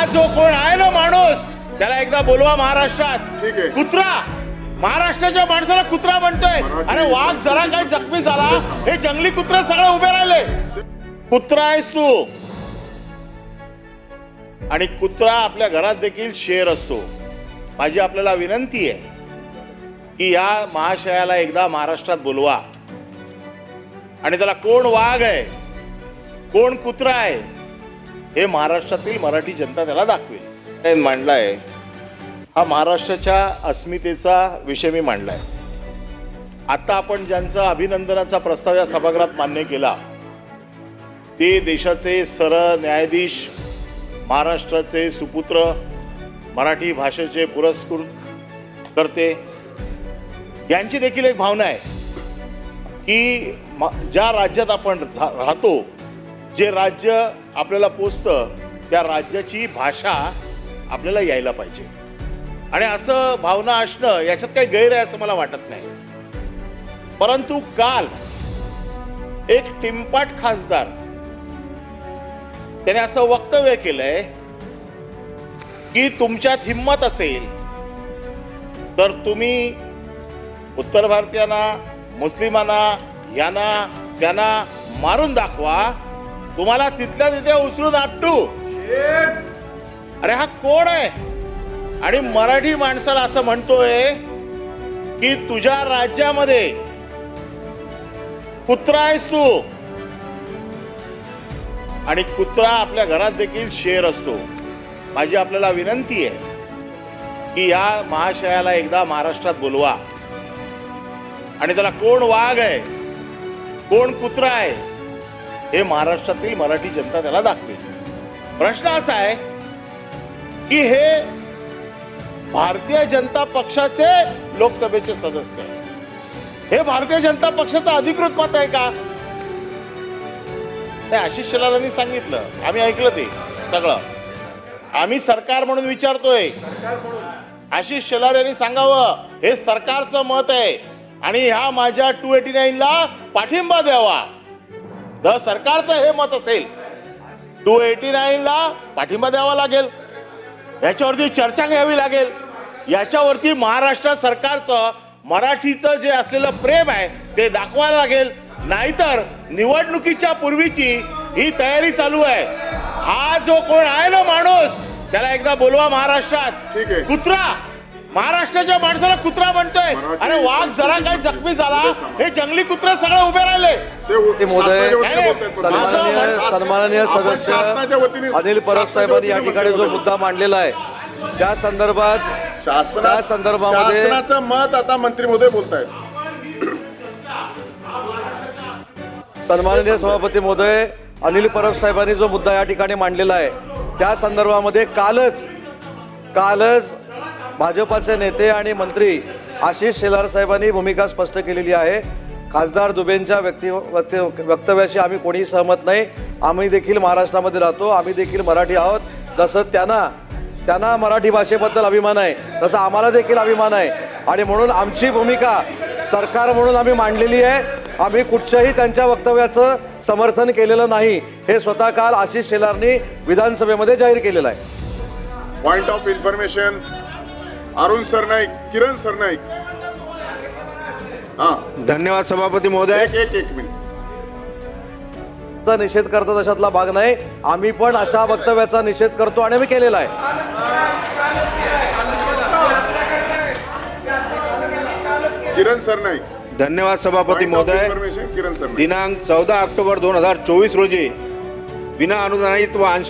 हा जो कोण आहे ना माणूस त्याला एकदा बोलवा महाराष्ट्रात. ठीक आहे. कुत्रा! महाराष्ट्राच्या माणसाला कुत्रा म्हणतोय. अरे वाघ जरा काही जखमी झाला? हे जंगली कुत्रे सगळे उभे राहिले. कुत्रा आहेस तू. आणि कुत्रा आपल्या घरात देखील शेर असतो. माझी आपल्याला विनंती आहे की या महाशयाला एकदा महाराष्ट्रात बोलवा. आणि त्याला कोण वाघ आहे? कोण कुत्रा आहे? हे महाराष्ट्रातील मराठी जनता त्याला दाखवेल. हे मांडलाय. हा महाराष्ट्राच्या अस्मितेचा विषय मी मांडलाय. आता आपण ज्यांचा अभिनंदनाचा प्रस्ताव या सभागृहात मान्य केला ते देशाचे सरळ न्यायाधीश महाराष्ट्राचे सुपुत्र मराठी भाषेचे पुरस्कृत करते यांची देखील एक भावना आहे की ज्या राज्यात आपण राहतो जे राज्य आपल्याला पोचतं त्या राज्याची भाषा आपल्याला यायला पाहिजे. आणि असं भावना असणं याच्यात काही गैर आहे असं मला वाटत नाही. परंतु काल एक टिमपाट खासदार त्याने असं वक्तव्य केलंय की तुमच्यात हिंमत असेल तर तुम्ही उत्तर भारतीयांना मुस्लिमांना यांना त्यांना मारून दाखवा. तुम्हाला तिथल्या तिथे उचलून आपटू. अरे हा कोण आहे? आणि मराठी माणसाला असं म्हणतोय की तुझ्या राज्यामध्ये कुत्रा आहेस तू. आणि कुत्रा आपल्या घरात देखील शेर असतो. माझी आपल्याला विनंती आहे की या महाशयाला एकदा महाराष्ट्रात बोलवा. आणि त्याला कोण वाघ आहे? कोण कुत्रा आहे? हे महाराष्ट्रातील मराठी जनता त्याला दाखवेल. प्रश्न असा आहे की हे भारतीय जनता पक्षाचे लोकसभेचे सदस्य हे भारतीय जनता पक्षाचं अधिकृत मत आहे का? नाही आशिष शेलारांनी सांगितलं. आम्ही ऐकलं ते सगळं. आम्ही सरकार म्हणून विचारतोय. आशिष शेलार यांनी सांगावं हे सरकारचं मत आहे आणि ह्या माझ्या टू एटी नाईनला पाठिंबा द्यावा. जर सरकारचं हे मत असेल टू एटी ला पाठिंबा द्यावा लागेल. याच्यावरती चर्चा घ्यावी लागेल. याच्यावरती महाराष्ट्र सरकारचं मराठीचं जे असलेलं प्रेम आहे ते दाखवायला लागेल. नाहीतर निवडणुकीच्या पूर्वीची ही तयारी चालू आहे. हा जो कोण आहे ना माणूस त्याला एकदा बोलवा महाराष्ट्रात. ठीक आहे. कुत्रा! महाराष्ट्राच्या माणसाला कुत्रा म्हणतोय अरे वाघ जरा काही जखमी झाला. हे जंगली कुत्रे सगळे उभे राहिले. ते. सन्माननीय सदस्य अनिल परब साहेबांनी या ठिकाणी जो. मुद्दा मांडलेला आहे त्या संदर्भात शासना त्या संदर्भामध्ये- शासनाचं मत आता मंत्री महोदय बोलतायत. सन्माननीय सभापती महोदय अनिल परब साहेबांनी जो मुद्दा या ठिकाणी मांडलेला आहे त्या संदर्भामध्ये कालच कालच भाजपाचे नेते आणि मंत्री आशिष शेलार साहेबांनी भूमिका स्पष्ट केलेली आहे. खासदार दुबेंच्या व्यक्ती वक्ते- वक्तव्याशी आम्ही कोणीही सहमत नाही. आम्ही देखील महाराष्ट्रामध्ये राहतो. आम्ही देखील मराठी आहोत. जसं त्यांना त्यांना मराठी भाषेबद्दल अभिमान आहे तसं आम्हाला देखील अभिमान आहे. आणि म्हणून आमची भूमिका सरकार म्हणून आम्ही मांडलेली आहे. आम्ही कुठच्याही त्यांच्या वक्तव्याचं समर्थन केलेलं नाही. हे स्वतः काल आशिष शेलारनी विधानसभेमध्ये जाहीर केलेलं आहे. Point of information Arun Sarnaik Kiran Sarnaik हा. धन्यवाद सभापती महोदय. एक एक एक मिनिट. चा निषेध करतात अशातला भाग नाही. आम्ही पण अशा वक्तव्याचा निषेध करतो आणि आम्ही केलेला आहे. किरण सरनाईक धन्यवाद सभापती Point of महोदय. information, किरण सरनाईक दिनांक चौदा ऑक्टोबर दोन हजार चोवीस रोजी. विना अनुदानित व अंश